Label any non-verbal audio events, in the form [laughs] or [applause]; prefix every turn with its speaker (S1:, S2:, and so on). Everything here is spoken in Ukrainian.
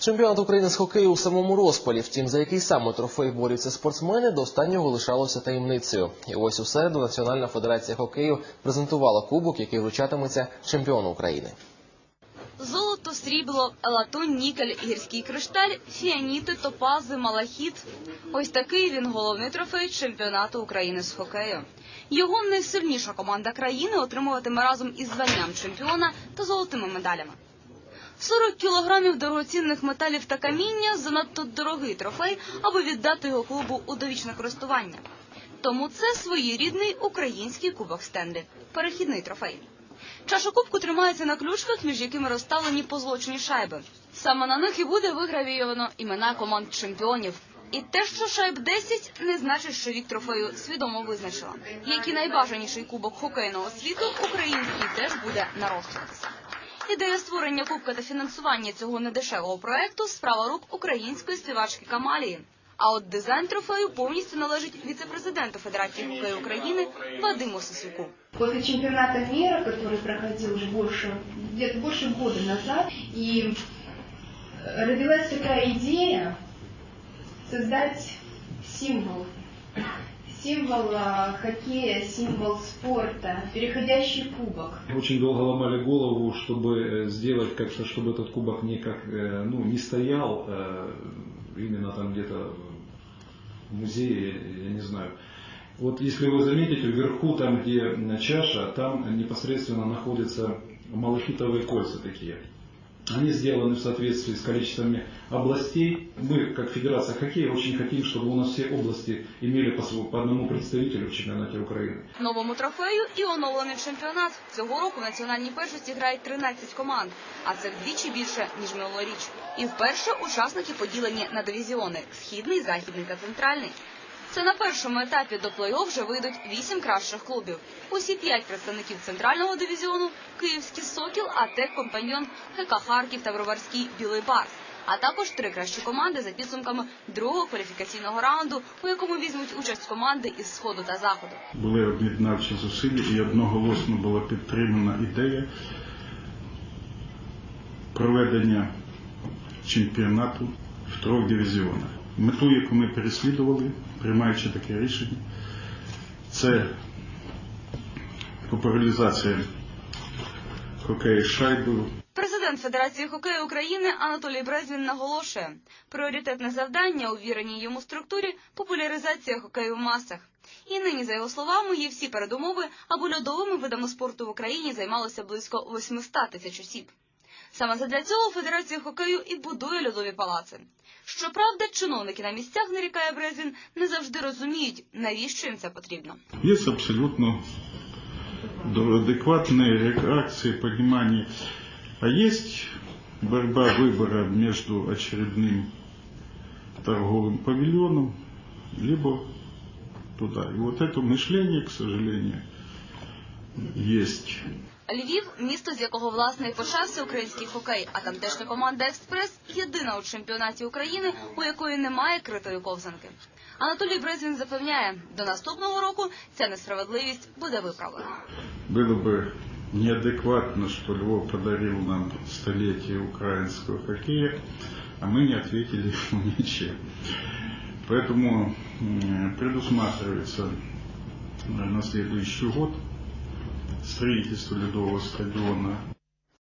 S1: Чемпіонат України з хокею у самому розпалі. Втім, за який саме трофей борються спортсмени, до останнього лишалося таємницею. І ось у середу Національна федерація хокею презентувала кубок, який вручатиметься чемпіону України.
S2: Золото, срібло, латунь, нікель, гірський кришталь, фіаніти, топази, малахіт. Ось такий він головний трофей чемпіонату України з хокею. Його найсильніша команда країни отримуватиме разом із званням чемпіона та золотими медалями. 40 кілограмів дорогоцінних металів та каміння занадто дорогий трофей, аби віддати його клубу у довічне користування. Тому це своєрідний український кубок Стенлі – перехідний трофей. Чаша кубку тримається на ключках, між якими розставлені позолочені шайби. Саме на них і буде вигравійовано імена команд чемпіонів. І те, що шайб 10, не значить, що вік трофею свідомо визначила. Як і найбажаніший кубок хокейного світу, український теж буде нарощуватися. Ідея створення кубка та фінансування цього недешевого проекту справа рук української співачки Камалії. А от дизайн трофею повністю належить віце-президенту Федерації хокею України Вадиму Сисюку.
S3: После чемпионата мира, который проходил уже больше, где-то больше назад, и э, родилась такая идея создать символ. Символ а, хоккея, символ спорта, переходящий кубок.
S4: Очень долго ломали голову, чтобы э, сделать как-то, чтобы этот кубок не как, э, ну, не стоял э, именно там где-то в музее, я не знаю. Вот если вы заметите, вверху, там где чаша, там непосредственно находятся малахитовые кольца такие. Они сделаны в соответствии с количествами областей. Мы, как Федерация хоккея, очень хотим, чтобы у нас все области имели по, сво- по одному представителю в чемпионате Украины.
S2: Новому трофею і оновлений чемпіонат. Цього року в національній першості грають 13 команд, а це вдвічі більше, ніж минулоріч. І вперше учасники поділені на дивізіони – східний, західний та центральний. Це на першому етапі до плей-офф вже вийдуть вісім кращих клубів. Усі п'ять представників центрального дивізіону – Київський Сокіл, АТЕК, Компаньйон, ГК Харків та Броварський Білий Барс. А також три кращі команди за підсумками другого кваліфікаційного раунду, у якому візьмуть участь команди із сходу та заходу.
S5: були об'єднавчі зусилля і одноголосно була підтримана ідея проведення чемпіонату в трьох дивізіонах. Мету, яку ми переслідували, приймаючи таке рішення, це популяризація хокею шайбою,
S2: Президент Федерації хокею України Анатолій Брезвін наголошує, пріоритетне завдання у віреній йому структурі популяризація хокею в масах. І нині, за його словами, є всі передумови, аби льодовими видами спорту в Україні займалося близько 800 тисяч осіб. Саме задля цього Федерація хокею і будує льодові палаци. Щоправда, чиновники на місцях, нарікає Брезвін, не завжди розуміють, навіщо їм це потрібно.
S5: Есть абсолютно адекватные реакции, понимание. А есть борьба выбора между очередным торговым павильоном, либо туда. И вот это мышление, к сожалению, есть.
S2: Львів місто, з якого власне і почався український хокей, а тамтешня команда Експрес єдина у чемпіонаті України, у якої немає критої ковзанки. Анатолій Брезвін запевняє, до наступного року ця несправедливість буде виправлена.
S5: Было бы неадекватно, что Львов подарил нам столетие украинского хоккея, а мы не ответили [laughs] ему ничем. Поэтому м, предусматривается э, на следующий год строительство ледового стадиона